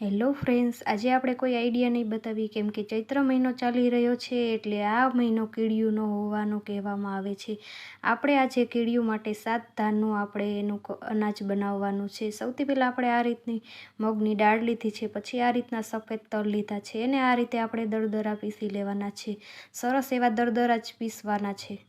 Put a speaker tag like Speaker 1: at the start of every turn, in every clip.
Speaker 1: Hello friends, આજે આપણે કોઈ આઈડિયા નહીં બતાવી કેમ કે ચૈત્ર મહિનો ચાલી રહ્યો છે એટલે આ મહિનો કીડિયુંનો હોવાનું કહેવામાં આવે છે. આપણે આજે કીડિયું માટે સાત ધાનનું આપણે એનું અનાજ બનાવવાનું છે. સૌથી પહેલાં આપણે આ રીતની મગની દાળ લીધી છે, પછી આ રીતના સફેદ તલ લીધા છે અને આ રીતે આપણે દરદરા પીસી લેવાના છે. સરસ એવા દરદરા જ પીસવાના છે.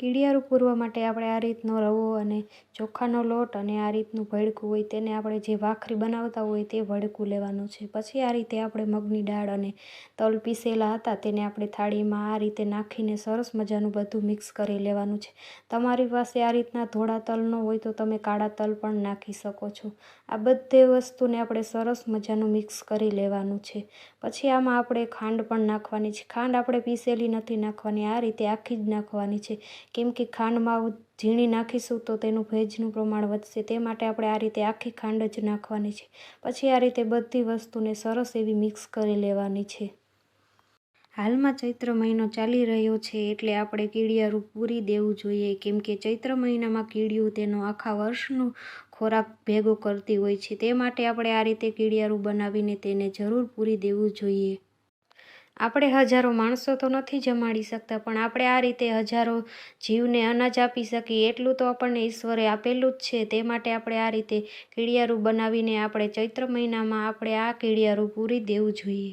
Speaker 1: કીડિયારું પૂરવા માટે આપણે આ રીતનો રવો અને ચોખાનો લોટ અને આ રીતનું ભડકું હોય તેને આપણે જે ભાખરી બનાવતા હોય તે ભડકું લેવાનું છે. પછી આ રીતે આપણે મગની દાળ અને તલ પીસેલા હતા તેને આપણે થાળીમાં આ રીતે નાખીને સરસ મજાનું બધું મિક્સ કરી લેવાનું છે. તમારી પાસે આ રીતના ધોળા તલ ન હોય તો તમે કાળા તલ પણ નાખી શકો છો. આ બધી વસ્તુને આપણે સરસ મજાનું મિક્સ કરી લેવાનું છે. પછી આમાં આપણે ખાંડ પણ નાખવાની છે. ખાંડ આપણે પીસેલી નથી નાખવાની, આ રીતે આખી જ નાખવાની છે. કેમ કે ખાંડમાં ઝીણી નાખીશું તો તેનું ભેજનું પ્રમાણ વધશે. તે માટે આપણે આ રીતે આખી ખાંડ જ નાખવાની છે. પછી આ રીતે બધી વસ્તુને સરસ એવી મિક્સ કરી લેવાની છે. હાલમાં ચૈત્ર મહિનો ચાલી રહ્યો છે એટલે આપણે કીડિયારું પૂરી દેવું જોઈએ. કેમ કે ચૈત્ર મહિનામાં કીડિયું તેનો આખા વર્ષનું ખોરાક ભેગો કરતી હોય છે. તે માટે આપણે આ રીતે કીડિયારું બનાવીને તેને જરૂર પૂરી દેવું જોઈએ. આપણે હજારો માણસો તો નથી જમાડી શકતા, પણ આપણે આ રીતે હજારો જીવને અનાજ આપી શકીએ, એટલું તો આપણને ઈશ્વરે આપેલું જ છે. તે માટે આપણે આ રીતે કીડિયારું બનાવીને આપણે ચૈત્ર મહિનામાં આપણે આ કીડિયારું પૂરી દેવું જોઈએ.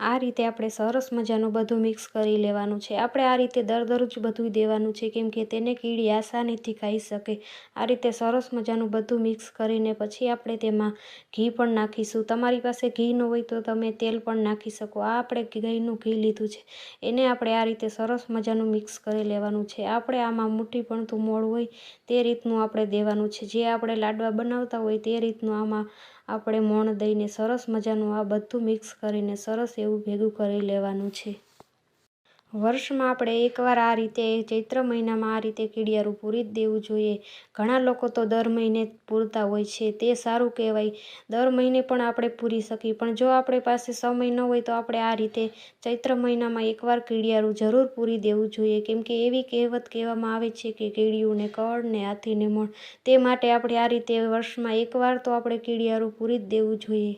Speaker 1: આ રીતે આપણે સરસ મજાનું બધું મિક્સ કરી લેવાનું છે. આપણે આ રીતે દર દર જ બધું દેવાનું છે, કેમ કે તેને કીડી આસાનીથી ખાઈ શકે. આ રીતે સરસ મજાનું બધું મિક્સ કરીને પછી આપણે તેમાં ઘી પણ નાખીશું. તમારી પાસે ઘી ન હોય તો તમે તેલ પણ નાખી શકો. આ આપણે ગાયનું ઘી લીધું છે. એને આપણે આ રીતે સરસ મજાનું મિક્સ કરી લેવાનું છે. આપણે આમાં મુઠ્ઠી પણ તું મોળ હોય તે રીતનું આપણે દેવાનું છે. જે આપણે લાડવા બનાવતા હોય તે રીતનું આમાં આપણે મોણ દઈને સરસ મજાનું આ બધું મિક્સ કરીને સરસ એવું ભેગું કરી લેવાનું છે. વર્ષમાં આપણે એકવાર આ રીતે ચૈત્ર મહિનામાં આ રીતે કીડિયારું પૂરી જ દેવું જોઈએ. ઘણા લોકો તો દર મહિને પૂરતા હોય છે, તે સારું કહેવાય. દર મહિને પણ આપણે પૂરી શકીએ, પણ જો આપણે પાસે સમય ન હોય તો આપણે આ રીતે ચૈત્ર મહિનામાં એકવાર કીડિયારું જરૂર પૂરી દેવું જોઈએ. કેમ કે એવી કહેવત કહેવામાં આવે છે કે કીડિયુંને કળ ને હાથીને મણ. તે માટે આપણે આ રીતે વર્ષમાં એકવાર તો આપણે કીડિયારું પૂરી જ દેવું જોઈએ.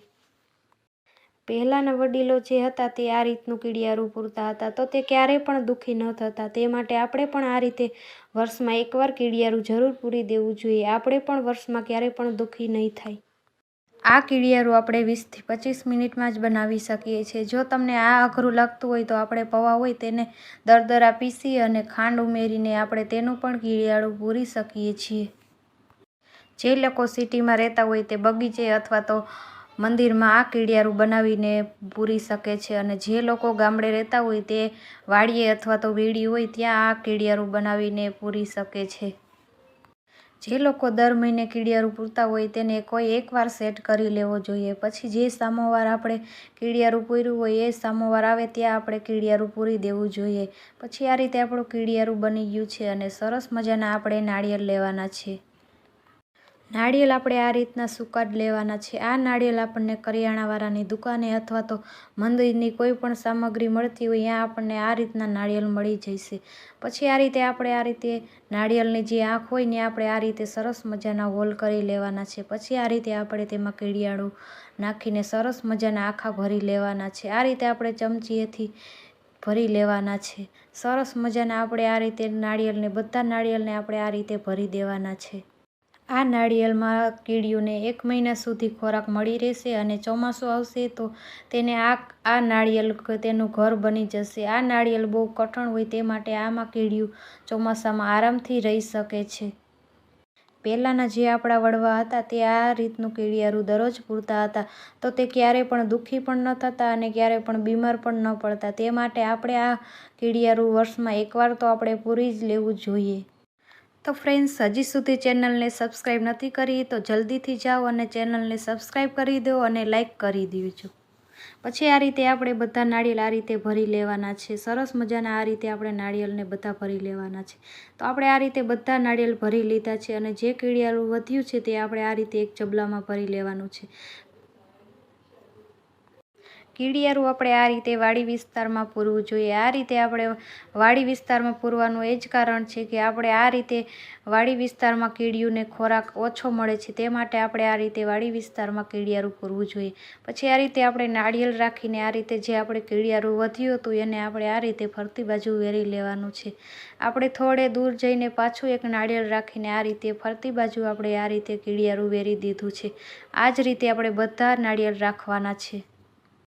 Speaker 1: પહેલાંના વડીલો જે હતા તે આ રીતનું કીડિયારું પૂરતા હતા. તો તે ક્યારેય પણ દુઃખી ન થતા. તે માટે આપણે પણ આ રીતે વર્ષમાં એકવાર કીડિયારું જરૂર પૂરી દેવું જોઈએ. આપણે પણ વર્ષમાં ક્યારેય પણ દુઃખી નહીં થાય. આ કીડિયારું આપણે વીસથી પચીસ મિનિટમાં જ બનાવી શકીએ છીએ. જો તમને આ અઘરું લાગતું હોય તો આપણે પૌવા હોય તેને દરદરા પીસી અને ખાંડ ઉમેરીને આપણે તેનું પણ કીડિયારું પૂરી શકીએ છીએ. જે લોકો સિટીમાં રહેતા હોય તે બગીચે અથવા તો મંદિરમાં આ કીડિયારું બનાવીને પૂરી શકે છે અને જે લોકો ગામડે રહેતા હોય તે વાડીએ અથવા તો વીડી હોય ત્યાં આ કીડિયારું બનાવીને પૂરી શકે છે. જે લોકો દર મહિને કીડિયારું પૂરતા હોય તેને કોઈ એકવાર સેટ કરી લેવો જોઈએ. પછી જે સામોવાર આપણે કીડિયારું પૂર્યું હોય એ સામોવાર આવે ત્યાં આપણે કીડિયારું પૂરી દેવું જોઈએ. પછી આ રીતે આપણું કીડિયારું બની ગયું છે અને સરસ મજાના આપણે નાળિયેર લેવાના છે. નાળિયેર આપણે આ રીતના સુકાડ લેવાના છે. આ નાળિયેર આપણને કરિયાણાવાળાની દુકાને અથવા તો મંદિરની કોઈ પણ સામગ્રી મળતી હોય, ત્યાં આપણને આ રીતના નાળિયેર મળી જશે. પછી આ રીતે આપણે આ રીતે નાળિયેરની જે આંખ હોય ને, આપણે આ રીતે સરસ મજાના હોલ કરી લેવાના છે. પછી આ રીતે આપણે તેમાં કીડિયાળું નાખીને સરસ મજાના આખા ભરી લેવાના છે. આ રીતે આપણે ચમચીએથી ભરી લેવાના છે. સરસ મજાના આપણે આ રીતે નાળિયેરને, બધા નાળિયેરને આપણે આ રીતે ભરી દેવાના છે. આ નાળિયેરમાં કીડીઓને એક મહિના સુધી ખોરાક મળી રહેશે અને ચોમાસું આવશે તો તેને આ આ નાળિયેર તેનું ઘર બની જશે. આ નાળિયેર બહુ કઠણ હોય તે માટે આમાં કીડીઓ ચોમાસામાં આરામથી રહી શકે છે. પહેલાંના જે આપણા વડવા હતા તે આ રીતનું કીડિયારું દરરોજ પૂરતા હતા. તો તે ક્યારેય પણ દુઃખી પણ ન થતા અને ક્યારેય પણ બીમાર પણ ન પડતા. તે માટે આપણે આ કીડિયારું વર્ષમાં એકવાર તો આપણે પૂરી જ લેવું જોઈએ. તો ફ્રેન્ડ્સ હજી સુધી ચેનલને સબસ્ક્રાઈબ નથી કરી તો જલ્દીથી જાઓ અને ચેનલને સબસ્ક્રાઈબ કરી દો અને લાઈક કરી દેજો. પછી આ રીતે આપણે બધા નાળિયેર આ રીતે ભરી લેવાના છે. સરસ મજાના આ રીતે આપણે નાળિયેરને બધા ભરી લેવાના છે. તો આપણે આ રીતે બધા નાળિયેર ભરી લીધા છે અને જે કીડિયાળું વધ્યું છે તે આપણે આ રીતે એક ચબલામાં ભરી લેવાનું છે. કીડિયારું આપણે આ રીતે વાડી વિસ્તારમાં પૂરવું જોઈએ. આ રીતે આપણે વાડી વિસ્તારમાં પૂરવાનું એ જ કારણ છે કે આપણે આ રીતે વાડી વિસ્તારમાં કીડિયુંને ખોરાક ઓછો મળે છે તે માટે આપણે આ રીતે વાડી વિસ્તારમાં કીડિયારું પૂરવું જોઈએ. પછી આ રીતે આપણે નાળિયેર રાખીને આ રીતે જે આપણે કીડિયારું વધ્યું હતું એને આપણે આ રીતે ફરતી બાજુ વેરી લેવાનું છે. આપણે થોડે દૂર જઈને પાછું એક નાળિયેર રાખીને આ રીતે ફરતી બાજુ આપણે આ રીતે કીડિયારું વેરી દીધું છે. આ જ રીતે આપણે બધા નાળિયેર રાખવાના છે.